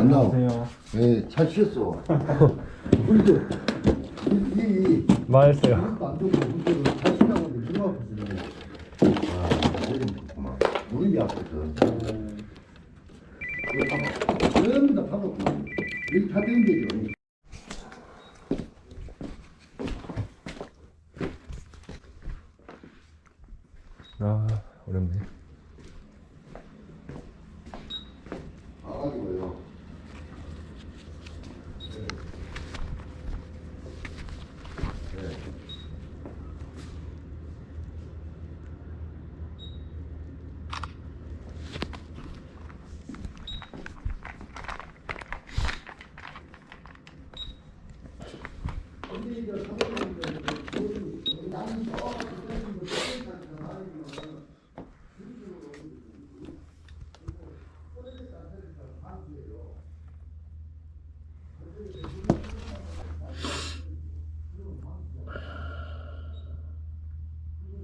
안 나와. 예, 잘 쉬었어. 우리도 이, 말했어요. 이것도 안 좋고 우리도 잘 쉬라고 하는데 누가 아프지? 아, 무릎이 아프거든. 전부 다. 여기 다 땡겨져. 아, 어렵네.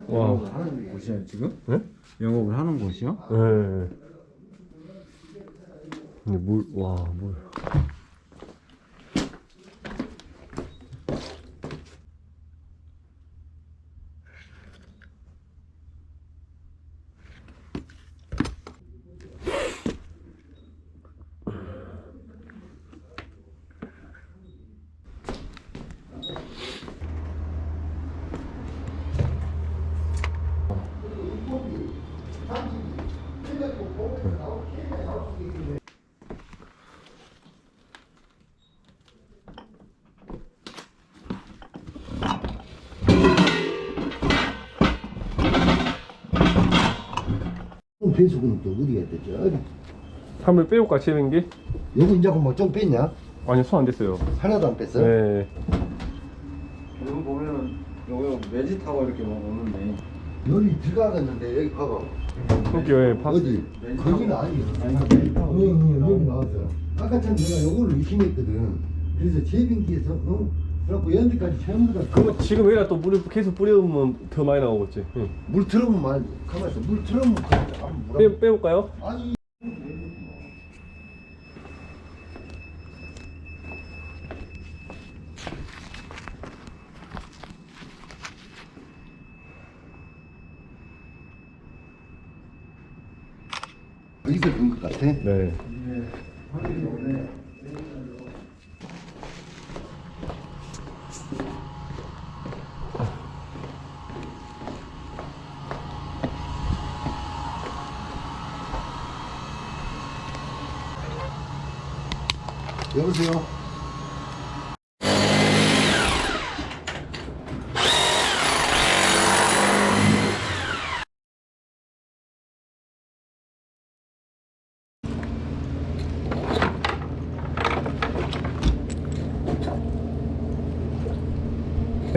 와, 하는 곳이야 지금? 네? 영업을 하는 곳이요? 네. 근데 물, 와, 물. 배수구는 또 어디가 됐죠? 어디? 한번 빼볼까, 치는 요거 이제 뭐좀 뺐냐? 아니, 손안 됐어요. 하나도 안 뺐어? 네. 여기 보면은 요거 매지 타고 이렇게 막 오는데 여기 들어가겠는데 여기 봐봐. 왜 파? 어디? 거기는 아니야. 어, 어, 여기 나왔어. 아까 참 내가 요거를 의심했거든. 그래서 제빙기에서 어? 그래갖고 연기까지 전부 다 그러면 지금 여기다 또 물을 계속 뿌리면 더 많이 나오겠지. 응. 물 틀으면 말 가만 있어. 물 틀으면 그냥 빼, 물 빼볼까요? 아니 어디서 본것 같아? 네. 여보세요?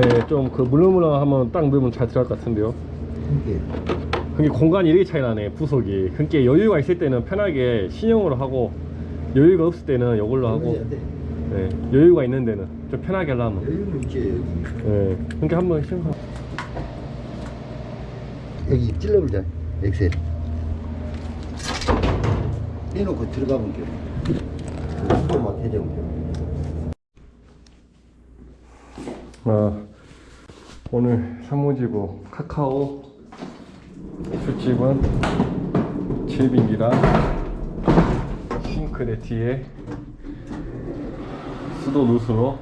네, 좀 그 물렁물렁하면 딱 넣으면 잘 들어갈 것 같은데요. 이게 그게 공간이 이렇게 차이 나네, 부속이. 그러니까 여유가 있을 때는 편하게 신형으로 하고, 여유가 없을 때는 이걸로 하고, 돼. 네, 여유가 있는 데는 좀 편하게 하려면. 여유는 있지 여기. 네, 그러니까 한번 신고. 여기 찔러보자 엑셀 해놓고 들어가 볼게요 한번만 해줘 볼게요 아, 오늘 산모지구 카카오 술집은 제빙기랑 싱크대 뒤에 수도 누수로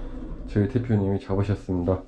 저희 대표님이 잡으셨습니다.